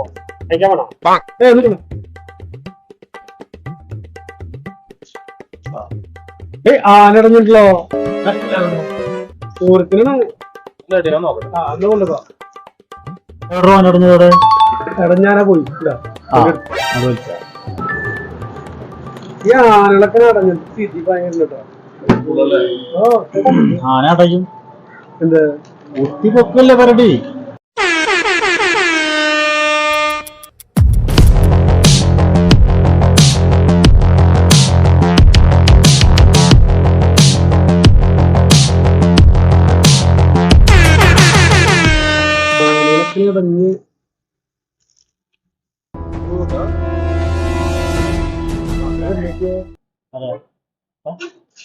പോ. കഴിക്കാൻ വേണോ? ഏ എന്നിട്ട് ഏയ് ആനടഞ്ഞിട്ടല്ലോ പൂരത്തിനാണ് ആ അന്ന് കൊണ്ടുപോ എവിടെയാ നടന്നതോടെ ഇടഞ്ഞാനാ പോയി. ഈ ആനകളൊക്കെ നടഞ്ഞു സ്ഥിതി ഭയങ്കര ആന അടയും. എന്ത്? ഒത്തിപ്പൊക്കല്ലേ പൊക്കല്ലേ പരടി?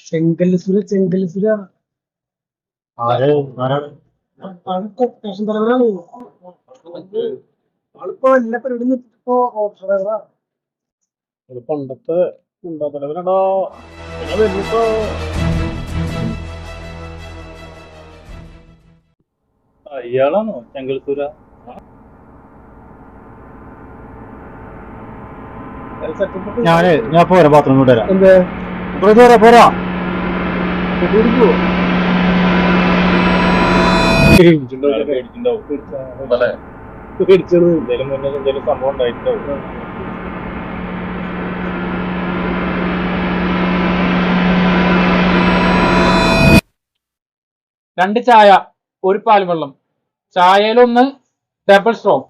ചെങ്കൽസുര ചെങ്കൽസുര തലവനാണ്? ആളിപ്പോ എല്ലാ പണ്ടത്തെ ഉണ്ടോ തലവനാടോ ഇയാളാണോ ചെങ്കൽസൂര ഞാൻ ഞാൻ പോരാ ബാത്റൂം കൊണ്ട് വരാം. എന്ത്? പോരാ പോരാ. സംഭവം ഉണ്ടായിട്ടുണ്ടാവും. രണ്ട് ചായ ഒരു പാൽ വെള്ളം. ചായയിലൊന്ന് ഡബിൾ സ്ട്രോങ്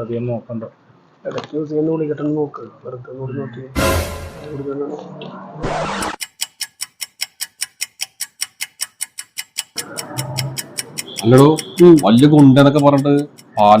അധികം നോക്കണ്ട ഇടയ്ക്ക് ദിവസം ഒന്ന് വിളിക്കട്ടെ നോക്ക് വെറുതെ ഒന്ന് നോക്കി അല്ലടോ വലിയ ഗുണ്ടെന്നൊക്കെ പറഞ്ഞിട്ട് പാൽ.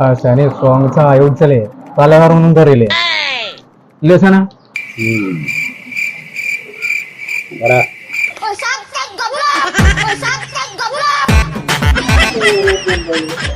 अशाने सॉंगचा आयोग झाले कलाकार म्हणून करेले लेसा ना बरा What's up, that governor? What's up, that governor?